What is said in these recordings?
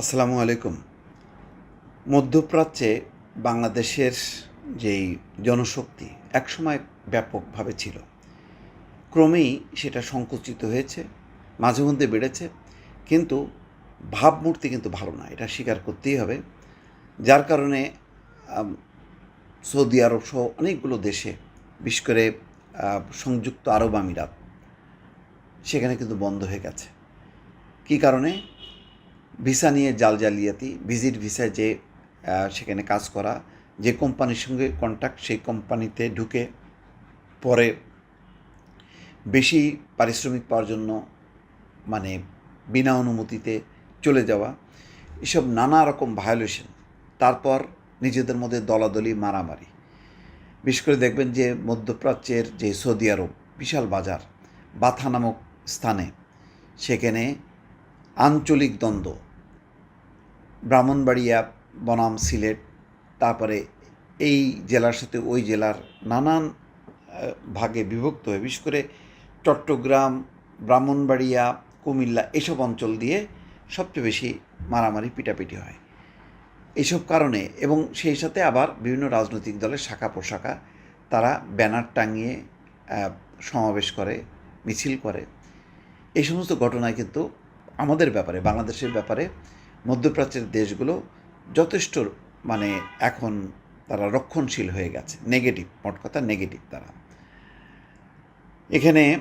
আসসালামু আলাইকুম। মধ্যপ্রাচ্যে বাংলাদেশের যেই জনশক্তি একসময় ব্যাপকভাবে ছিল। ক্রমেই সেটা সংকুচিত হয়েছে, মাঝে মধ্যে বেড়েছে, কিন্তু ভাবমূর্তি কিন্তু ভালো না, এটা স্বীকার করতেই হবে। যার কারণে সৌদি আরব সহ অনেকগুলো দেশে, বিশেষ করে সংযুক্ত আরব আমিরাত, সেখানে কিন্তু বন্ধ হয়ে গেছে। কী কারণে? ভিসা নিয়ে জাল জালিয়াতি, ভিজিট ভিসায় যে সেখানে কাজ করা, যে কোম্পানির সঙ্গে কন্ট্যাক্ট সেই কোম্পানিতে ঢুকে পরে বেশি পারিশ্রমিক পাওয়ার জন্য মানে বিনা অনুমতিতে চলে যাওয়া, এসব নানা রকম ভায়োলেশন তারপর নিজেদের মধ্যে দলাদলি, মারামারি। বিশেষ করে দেখবেন যে, মধ্যপ্রাচ্যের যে সৌদি আরব বিশাল বাজার, বাথা নামক স্থানে সেখানে আঞ্চলিক দ্বন্দ্ব। ব্রাহ্মণবাড়িয়া, বনাম, সিলেট, তারপরে এই জেলার সাথে ওই জেলার নানান ভাগে বিভক্ত হয়ে, বিশেষ করে চট্টগ্রাম, ব্রাহ্মণবাড়িয়া, কুমিল্লা এসব অঞ্চল দিয়ে সবচেয়ে বেশি মারামারি, পিটাপিটি হয়। এইসব কারণে এবং সেই সাথে আবার বিভিন্ন রাজনৈতিক দলের শাখা পোশাখা তারা ব্যানার টাঙিয়ে সমাবেশ করে, মিছিল করে। এই সমস্ত ঘটনায় কিন্তু আমাদের ব্যাপারে, বাংলাদেশের ব্যাপারে মধ্যপ্রাচ্যের দেশগুলো যথেষ্ট মানে এখন তারা রক্ষণশীল হয়ে গেছে। নেগেটিভ মোট কথা নেগেটিভ তারা। এখানে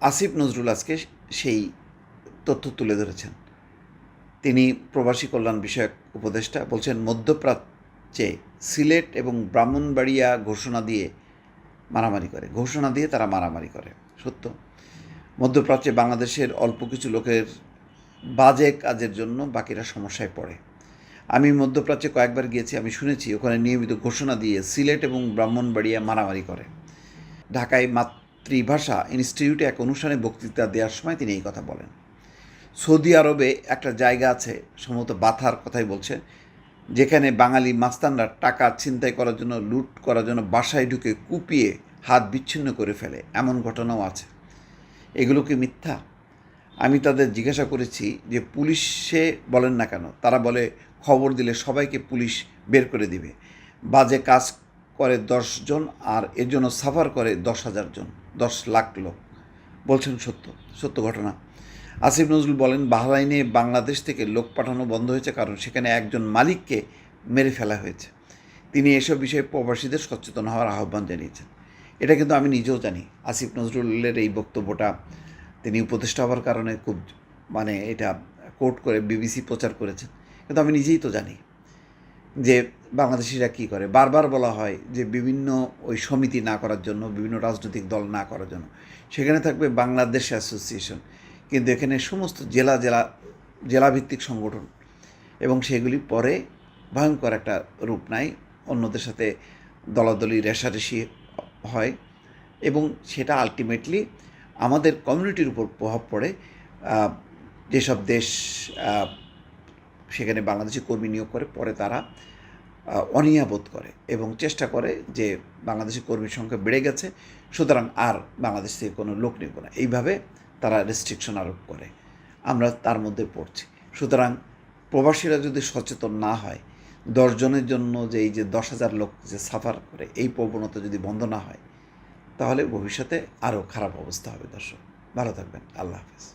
আসিফ নজরুল আজকে সেই তথ্য তুলে ধরেছেন। তিনি প্রবাসী কল্যাণ বিষয়ক উপদেষ্টা বলছেন, মধ্যপ্রাচ্যে সিলেট এবং ব্রাহ্মণবাড়িয়া ঘোষণা দিয়ে মারামারি করে। ঘোষণা দিয়ে তারা মারামারি করে। সত্য। মধ্যপ্রাচ্যে বাংলাদেশের অল্প কিছু লোকের বাজে কাজের জন্য বাকিরা সমস্যায় পড়ে। আমি মধ্যপ্রাচ্যে কয়েকবার গিয়েছি, আমি শুনেছি, ওখানে নিয়মিত ঘোষণা দিয়ে সিলেট এবং ব্রাহ্মণবাড়িয়া মারামারি করে। ঢাকায় মাতৃভাষা ইনস্টিটিউটে এক অনুষ্ঠানে বক্তৃতা দেওয়ার সময় তিনি এই কথা বলেন। সৌদি আরবে একটা জায়গা আছে, সম্ভবত বাথার কথাই বলছে, যেখানে বাঙালি মাস্তানরা টাকা ছিনতাই করার জন্য, লুট করার জন্য বাসায় ঢুকে কুপিয়ে হাত বিচ্ছিন্ন করে ফেলে। এমন ঘটনাও আছে। এগুলো কি মিথ্যা? আমি তাদের জিজ্ঞাসা করেছি যে পুলিশে বলেন না কেন? তারা বলে, খবর দিলে সবাইকে পুলিশ বের করে দিবে। বাজে কাজ করে জন আর এর জন্য সাফার করে দশ হাজার জন, দশ লাখ লোক। বলছেন সত্য সত্য ঘটনা। আসিফ নজরুল বলেন, বাহরাইনে বাংলাদেশ থেকে লোক পাঠানো বন্ধ হয়েছে কারণ সেখানে একজন মালিককে মেরে ফেলা হয়েছে। তিনি এসব বিষয়ে প্রবাসীদের সচেতন হওয়ার আহ্বান জানিয়েছেন। এটা কিন্তু আমি নিজেও জানি। আসিফ নজরুলের এই বক্তব্যটা তিনি উপদেষ্টা হওয়ার কারণে খুব মানে এটা কোর্ট করে, বিবিসি প্রচার করেছেন। কিন্তু আমি নিজেই তো জানি যে বাংলাদেশিরা কী করে। বারবার বলা হয় যে বিভিন্ন ওই সমিতি না করার জন্য, বিভিন্ন রাজনৈতিক দল না করার জন্য। সেখানে থাকবে বাংলাদেশ অ্যাসোসিয়েশন। কিন্তু এখানে সমস্ত জেলা জেলা, জেলাভিত্তিক সংগঠন। এবং সেগুলি পরে ভয়ঙ্কর একটা রূপ নেয়। অন্যদের সাথে দলাদলি, রেশারেশি হয়। এবং সেটা আলটিমেটলি আমাদের কমিউনিটির উপর প্রভাব পড়ে যেসব দেশ সেখানে বাংলাদেশি কর্মী নিয়োগ করে, পরে তারা অনীহা বোধ করে এবং চেষ্টা করে যে বাংলাদেশি কর্মীর সংখ্যা বেড়ে গেছে, সুতরাং আর বাংলাদেশ থেকে কোনো লোক নেব না। এইভাবে তারা রেস্ট্রিকশন আরোপ করে। আমরা তার মধ্যে পড়ছি। সুতরাং প্রবাসীরা যদি সচেতন না হয় দশজনের জন্য যে এই যে দশ হাজার লোক যে সাফার করে, এই প্রবণতা যদি বন্ধ না হয় তাহলে ভবিষ্যতে আরও খারাপ অবস্থা হবে দর্শক। ভালো থাকবেন। আল্লাহ হাফেজ।